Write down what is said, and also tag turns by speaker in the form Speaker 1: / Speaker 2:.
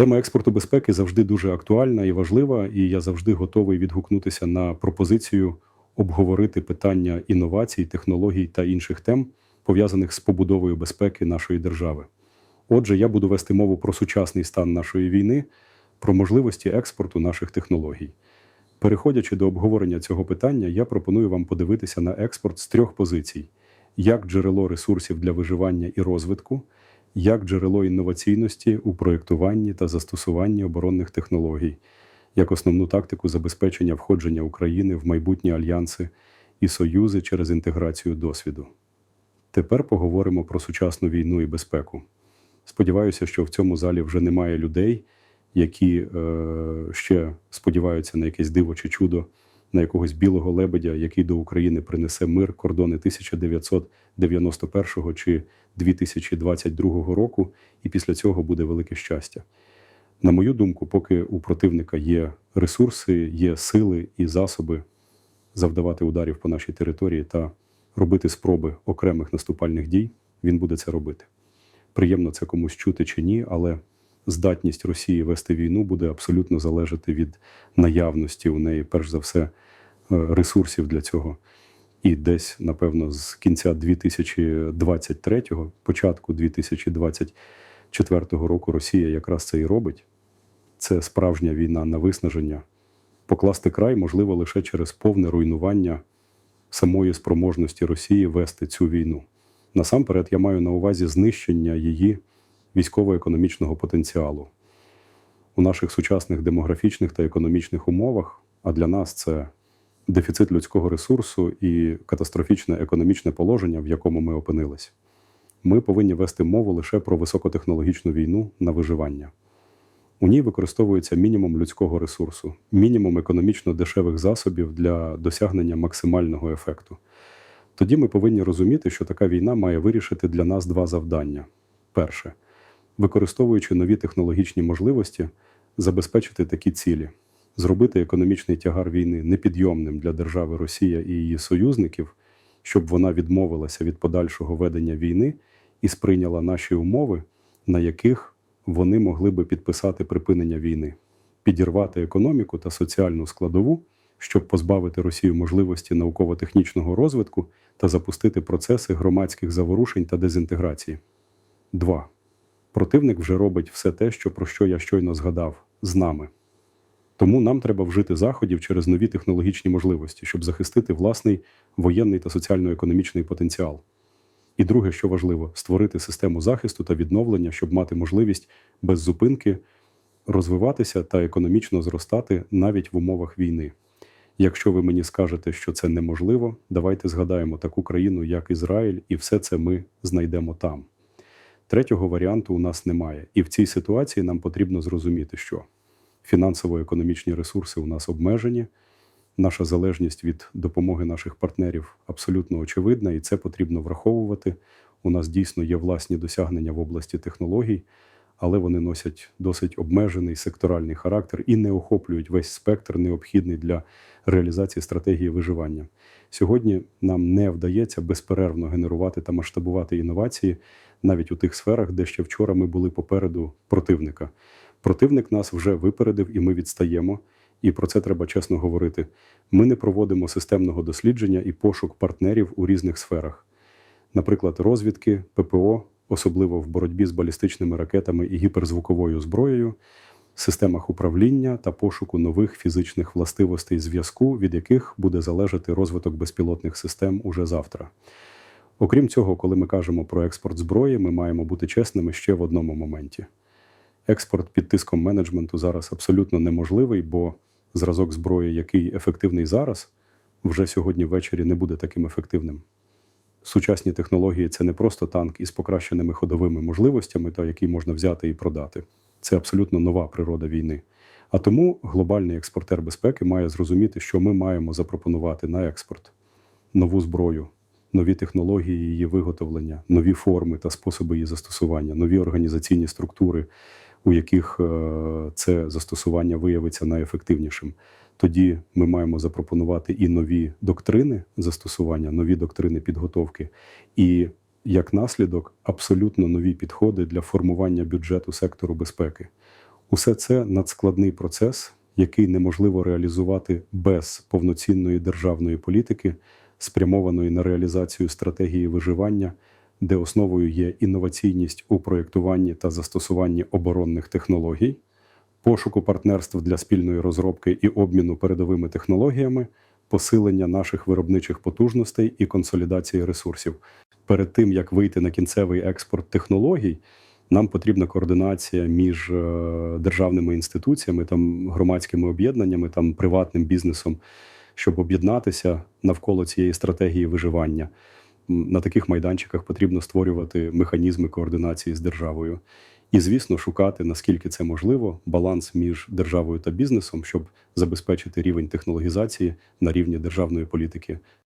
Speaker 1: Тема експорту безпеки завжди дуже актуальна і важлива, і я завжди готовий відгукнутися на пропозицію обговорити питання інновацій, технологій та інших тем, пов'язаних з побудовою безпеки нашої держави. Отже, я буду вести мову про сучасний стан нашої війни, про можливості експорту наших технологій. Переходячи до обговорення цього питання, я пропоную вам подивитися на експорт з трьох позицій: як джерело ресурсів для виживання і розвитку, як джерело інноваційності у проєктуванні та застосуванні оборонних технологій, як основну тактику забезпечення входження України в майбутні альянси і союзи через інтеграцію досвіду. Тепер поговоримо про сучасну війну і безпеку. Сподіваюся, що в цьому залі вже немає людей, які е, ще сподіваються на якесь диво чи чудо, на якогось білого лебедя, який до України принесе мир, кордони 1991 чи 2022 року, і після цього буде велике щастя. На мою думку, поки у противника є ресурси, є сили і засоби завдавати ударів по нашій території та робити спроби окремих наступальних дій, він буде це робити. Приємно це комусь чути чи ні, але здатність Росії вести війну буде абсолютно залежати від наявності у неї, перш за все, е, ресурсів для цього. І десь, напевно, з кінця 2023-го, початку 2024 року Росія якраз це і робить. Це справжня війна на виснаження. Покласти край можливо лише через повне руйнування самої спроможності Росії вести цю війну. Насамперед, я маю на увазі знищення її військово-економічного потенціалу у наших сучасних демографічних та економічних умовах. А для нас це дефіцит людського ресурсу і катастрофічне економічне положення, в якому ми опинились. Ми повинні вести мову лише про високотехнологічну війну на виживання. У ній використовується мінімум людського ресурсу, мінімум економічно дешевих засобів для досягнення максимального ефекту. Тоді ми повинні розуміти, що така війна має вирішити для нас два завдання: перше, використовуючи нові технологічні можливості, забезпечити такі цілі, зробити економічний тягар війни непідйомним для держави Росія і її союзників, щоб вона відмовилася від подальшого ведення війни і сприйняла наші умови, на яких вони могли би підписати припинення війни, підірвати економіку та соціальну складову, щоб позбавити Росію можливості науково-технічного розвитку та запустити процеси громадських заворушень та дезінтеграції. 2. Противник вже робить все те, що про що я щойно згадав, з нами. Тому нам треба вжити заходів через нові технологічні можливості, щоб захистити власний воєнний та соціально-економічний потенціал. І друге, що важливо, створити систему захисту та відновлення, щоб мати можливість без зупинки розвиватися та економічно зростати навіть в умовах війни. Якщо ви мені скажете, що це неможливо, давайте згадаємо таку країну, як Ізраїль, і все це ми знайдемо там. Третього варіанту у нас немає. І в цій ситуації нам потрібно зрозуміти, що фінансово-економічні ресурси у нас обмежені, наша залежність від допомоги наших партнерів абсолютно очевидна, і це потрібно враховувати. У нас дійсно є власні досягнення в області технологій, але вони носять досить обмежений секторальний характер і не охоплюють весь спектр, необхідний для реалізації стратегії виживання. Сьогодні нам не вдається безперервно генерувати та масштабувати інновації навіть у тих сферах, де ще вчора ми були попереду противника. Противник нас вже випередив, і ми відстаємо. І про це треба чесно говорити. Ми не проводимо системного дослідження і пошук партнерів у різних сферах, наприклад, розвідки, ППО, особливо в боротьбі з балістичними ракетами і гіперзвуковою зброєю, системах управління та пошуку нових фізичних властивостей зв'язку, від яких буде залежати розвиток безпілотних систем уже завтра. Окрім цього, коли ми кажемо про експорт зброї, ми маємо бути чесними ще в одному моменті. Експорт під тиском менеджменту зараз абсолютно неможливий, бо зразок зброї, який ефективний зараз, вже сьогодні ввечері не буде таким ефективним. Сучасні технології це не просто танк із покращеними ходовими можливостями, та який можна взяти і продати. Це абсолютно нова природа війни. А тому глобальний експортер безпеки має зрозуміти, що ми маємо запропонувати на експорт нову зброю, нові технології її виготовлення, нові форми та способи її застосування, нові організаційні структури, у яких е, це застосування виявиться найефективнішим. Тоді ми маємо запропонувати і нові доктрини застосування, нові доктрини підготовки, і як наслідок абсолютно нові підходи для формування бюджету сектору безпеки. Усе це надскладний процес, який неможливо реалізувати без повноцінної державної політики, спрямованої на реалізацію стратегії виживання, де основою є інноваційність у проєктуванні та застосуванні оборонних технологій, пошуку партнерств для спільної розробки і обміну передовими технологіями, посилення наших виробничих потужностей і консолідації ресурсів. Перед тим як вийти на кінцевий експорт технологій, нам потрібна координація між е, державними інституціями, там громадськими об'єднаннями, там приватним бізнесом, щоб об'єднатися навколо цієї стратегії виживання. На таких майданчиках потрібно створювати механізми координації з державою. І, звісно, шукати, наскільки це можливо, баланс між державою та бізнесом, щоб забезпечити рівень технологізації на рівні державної політики